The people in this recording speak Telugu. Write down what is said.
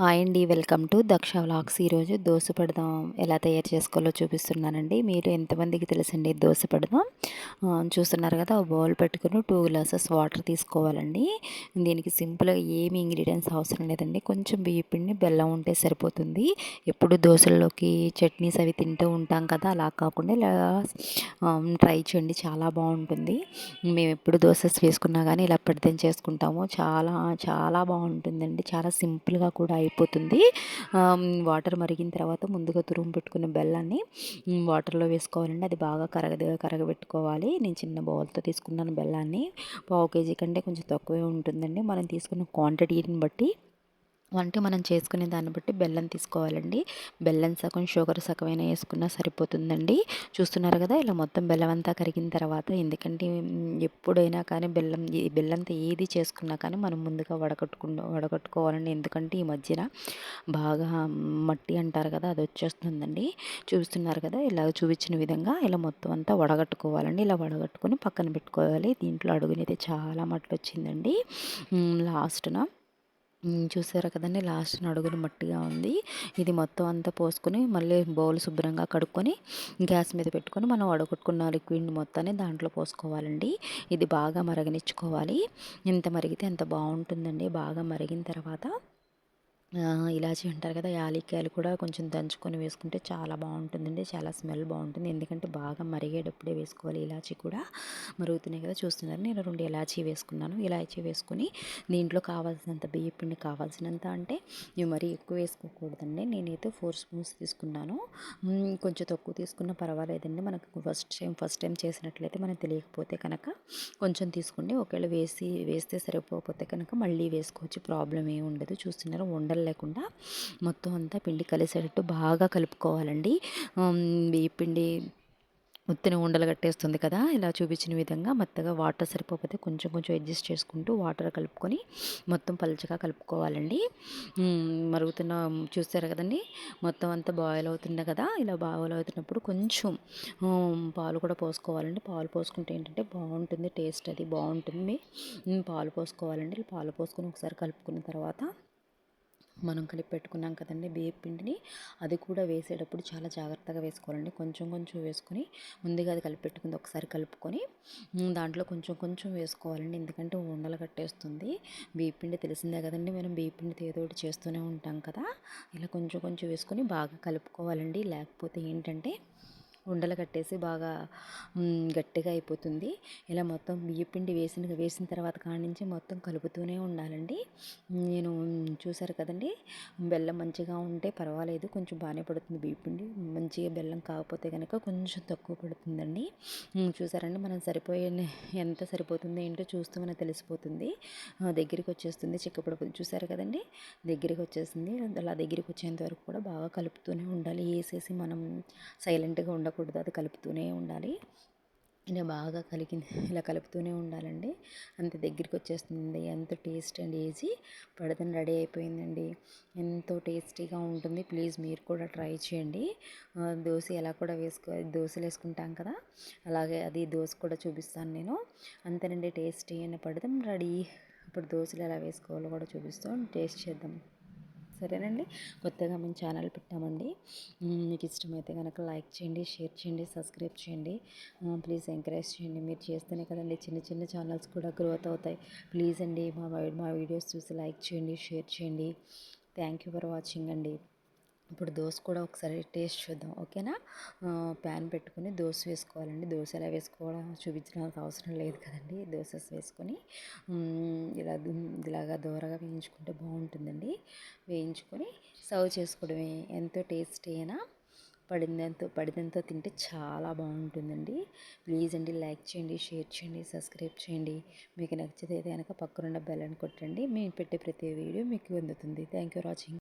హాయ్ అండి. Welcome to Daksha vlogs. ఈరోజు దోశ పెడదాం. ఎలా తయారు చేసుకోవాలో చూపిస్తున్నానండి. మీరు ఎంతమందికి తెలుసండి దోశ పెడదాం? చూస్తున్నారు కదా బౌల్ పెట్టుకుని టూ గ్లాసెస్ వాటర్ తీసుకోవాలండి. దీనికి సింపుల్గా ఏమి ఇంగ్రీడియంట్స్ అవసరం లేదండి. కొంచెం బియ్య పిండి బెల్లం ఉంటే సరిపోతుంది. ఎప్పుడు దోశల్లోకి చట్నీస్ అవి తింటూ ఉంటాం కదా అలా కాకుండా ఇలా ట్రై చేయండి. చాలా బాగుంటుంది. మేము ఎప్పుడు దోశస్ వేసుకున్నా కానీ ఇలా పెడితే చేసుకుంటాము. చాలా చాలా బాగుంటుందండి. చాలా సింపుల్గా కూడా అయిపోతుంది. వాటర్ మరిగిన తర్వాత ముందుగా తురుము పెట్టుకున్న బెల్లాన్ని వాటర్లో వేసుకోవాలండి. అది బాగా కరగ కరగబెట్టుకోవాలి. నేను చిన్న బౌల్తో తీసుకున్నాను బెల్లాన్ని. పావు కేజీ కంటే కొంచెం తక్కువే ఉంటుందండి. మనం తీసుకున్న క్వాంటిటీని బట్టి అంటే మనం చేసుకునే దాన్ని బట్టి బెల్లం తీసుకోవాలండి. బెల్లం సగం షుగర్ సగమైనా వేసుకున్నా సరిపోతుందండి. చూస్తున్నారు కదా ఇలా మొత్తం బెల్లం అంతా కరిగిన తర్వాత ఎందుకంటే ఎప్పుడైనా కానీ బెల్లం బెల్లంతో ఏది చేసుకున్నా కానీ మనం ముందుగా వడకట్టుకు వడగట్టుకోవాలండి. ఎందుకంటే ఈ మధ్యన బాగా మట్టి అంటారు కదా అది వచ్చేస్తుందండి. చూస్తున్నారు కదా ఇలా చూపించిన విధంగా ఇలా మొత్తం అంతా వడగట్టుకోవాలండి. ఇలా వడగట్టుకొని పక్కన పెట్టుకోవాలి. దీంట్లో అడుగునైతే చాలా మట్టి వచ్చిందండి. లాస్ట్న చూసారా కదండి? లాస్ట్ అడుగులు మట్టిగా ఉంది. ఇది మొత్తం అంతా పోసుకొని మళ్ళీ బౌల్ శుభ్రంగా కడుక్కొని గ్యాస్ మీద పెట్టుకొని మనం వడగొట్టుకున్న లిక్విడ్ మొత్తాన్ని దాంట్లో పోసుకోవాలండి. ఇది బాగా మరగనిచ్చుకోవాలి. ఎంత మరిగితే అంత బాగుంటుందండి? బాగా మరిగిన తర్వాత ఇలాచీ అంటారు కదా యాలక్కాయలు కూడా కొంచెం దంచుకొని వేసుకుంటే చాలా బాగుంటుందండి చాలా స్మెల్ బాగుంటుంది. ఎందుకంటే బాగా మరిగేటప్పుడే వేసుకోవాలి ఇలాచీ కూడా. మరుగుతున్నాయి కదా చూస్తున్నారు. నేను రెండు ఇలాచీ వేసుకున్నాను. ఇలాచీ వేసుకుని దీంట్లో కావాల్సినంత బియ్య పిండి కావాల్సినంత అంటే ఇవి మరీ ఎక్కువ వేసుకోకూడదండి. నేనైతే ఫోర్ స్పూన్స్ తీసుకున్నాను. కొంచెం తక్కువ తీసుకున్నా పర్వాలేదండి. మనకు ఫస్ట్ టైం ఫస్ట్ టైం చేసినట్లయితే మనకు తెలియకపోతే కనుక కొంచెం తీసుకోండి. ఒకవేళ వేసి వేస్తే సరిపోకపోతే కనుక మళ్ళీ వేసుకోవచ్చు. ప్రాబ్లం ఏమి ఉండదు. చూస్తున్నారు. ఉండలు ఉండలు లేకుండా మొత్తం అంతా పిండి కలిసేటట్టు బాగా కలుపుకోవాలండి. ఈ పిండి ఉత్తిని ఉండలు కట్టేస్తుంది కదా ఇలా చూపించిన విధంగా మెత్తగా వాటర్ సరిపోతే కొంచెం కొంచెం అడ్జస్ట్ చేసుకుంటూ వాటర్ కలుపుకొని మొత్తం పలుచగా కలుపుకోవాలండి. మరుగుతున్న చూస్తారు కదండి మొత్తం అంతా బాయిల్ అవుతుంది కదా ఇలా బాయిల్ అవుతున్నప్పుడు కొంచెం పాలు కూడా పోసుకోవాలండి. పాలు పోసుకుంటే ఏంటంటే బాగుంటుంది టేస్ట్ అది బాగుంటుంది. పాలు పోసుకోవాలండి. పాలు పోసుకొని ఒకసారి కలుపుకున్న తర్వాత మనం కలిపి పెట్టుకున్నాం కదండి బియ్య పిండిని అది కూడా వేసేటప్పుడు చాలా జాగ్రత్తగా వేసుకోవాలండి. కొంచెం కొంచెం వేసుకొని ముందుగా అది కలిపి పెట్టుకుంది ఒకసారి కలుపుకొని దాంట్లో కొంచెం కొంచెం వేసుకోవాలండి. ఎందుకంటే ఉండలు కట్టేస్తుంది. బియ్య పిండి తెలిసిందే కదండి మనం బియ్య పిండితో ఏదో ఒకటి చేస్తూనే ఉంటాం కదా. ఇలా కొంచెం కొంచెం వేసుకొని బాగా కలుపుకోవాలండి. లేకపోతే ఏంటంటే ఉండలు కట్టేసి బాగా గట్టిగా అయిపోతుంది. ఇలా మొత్తం బియ్యపిండి వేసిన వేసిన తర్వాత కాడి నుంచి మొత్తం కలుపుతూనే ఉండాలండి. నేను చూసారు కదండి బెల్లం మంచిగా ఉంటే పర్వాలేదు కొంచెం బాగానే పడుతుంది బియ్యపిండి మంచిగా బెల్లం కాకపోతే కనుక కొంచెం తక్కువ పడుతుందండి. చూసారండి మనం సరిపోయే ఎంత సరిపోతుంది ఏంటో చూస్తూ మనకు తెలిసిపోతుంది. దగ్గరికి వచ్చేస్తుంది చిక్కపడిపోతుంది చూసారు కదండి దగ్గరికి వచ్చేసింది అలా దగ్గరికి వచ్చేంత వరకు కూడా బాగా కలుపుతూనే ఉండాలి. వేసేసి మనం సైలెంట్గా ఉండకూడదు. ఉండకూడదు. అది కలుపుతూనే ఉండాలి. ఇలా బాగా కలిగింది. ఇలా కలుపుతూనే ఉండాలండి. అంత దగ్గరికి వచ్చేస్తుంది ఎంత టేస్ట్ అండ్. ఈజీ పడదని రెడీ అయిపోయిందండి. ఎంతో టేస్టీగా ఉంటుంది. ప్లీజ్ మీరు కూడా ట్రై చేయండి. దోశ ఎలా కూడా వేసుకో దోశలు వేసుకుంటాం కదా. అలాగే అది దోశ కూడా చూపిస్తాను నేను. అంతేనండి. టేస్టీ అని పడదాం రెడీ. ఇప్పుడు దోశలు ఎలా వేసుకోవాలో కూడా చూపిస్తాం టేస్ట్ చేద్దాం. సరేనండి. కొత్తగా మేము ఛానల్ పెట్టామండి. మీకు ఇష్టమైతే కనుక లైక్ చేయండి షేర్ చేయండి సబ్స్క్రైబ్ చేయండి. ప్లీజ్ ఎంకరేజ్ చేయండి. మీరు చేస్తేనే కదండి చిన్న చిన్న ఛానల్స్ కూడా గ్రోత్ అవుతాయి. ప్లీజ్ అండి మా మా వీడియోస్ చూసి లైక్ చేయండి షేర్ చేయండి. థ్యాంక్ యూ ఫర్ వాచింగ్ అండి. ఇప్పుడు దోశ కూడా ఒకసారి టేస్ట్ చూద్దాం ఓకేనా? ప్యాన్ పెట్టుకుని దోశ వేసుకోవాలండి. దోశ ఎలా వేసుకోవడం చూపించడానికి అవసరం లేదు కదండి. దోశస్ వేసుకొని ఇలా ఇలాగా దూరగా వేయించుకుంటే బాగుంటుందండి. వేయించుకొని సర్వ్ చేసుకోవడమే. ఎంతో టేస్టీ అయినా పడిందంతో పడినంతో తింటే చాలా బాగుంటుందండి. ప్లీజ్ అండి లైక్ చేయండి షేర్ చేయండి సబ్స్క్రైబ్ చేయండి. మీకు నచ్చితే కనుక పక్కనున్న బెల్ అని కొట్టండి. మేము పెట్టే ప్రతి వీడియో మీకు అందుతుంది. Thank you watching.